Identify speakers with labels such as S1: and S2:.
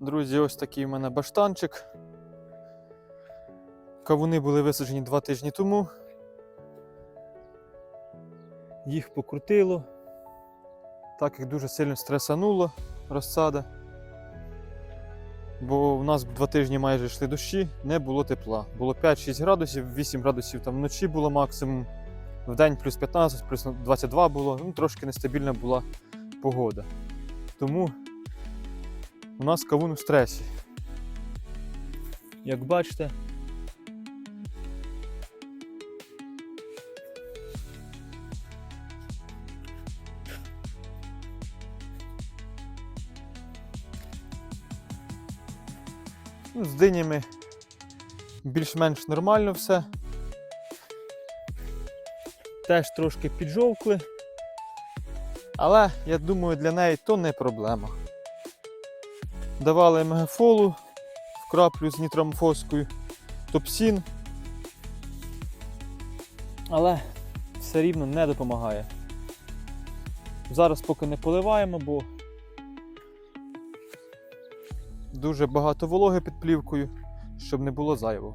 S1: Друзі, ось такий у мене баштанчик. Кавуни були висаджені два тижні тому. Їх покрутило, так як дуже сильно стресануло розсада. Бо в нас два тижні майже йшли дощі, не було тепла. Було 5-6 градусів, 8 градусів там вночі було максимум. В день плюс 15, плюс 22 було, ну, трошки нестабільна була погода. Тому у нас кавун у стресі. Як бачите, ну, з динями більш-менш нормально все. Теж трошки піджовкли. Але я думаю, для неї то не проблема. Давали мегафолу в краплю з нітромфоскою, топсін. Але все рівно не допомагає. Зараз поки не поливаємо, бо дуже багато вологи під плівкою, щоб не було зайвого.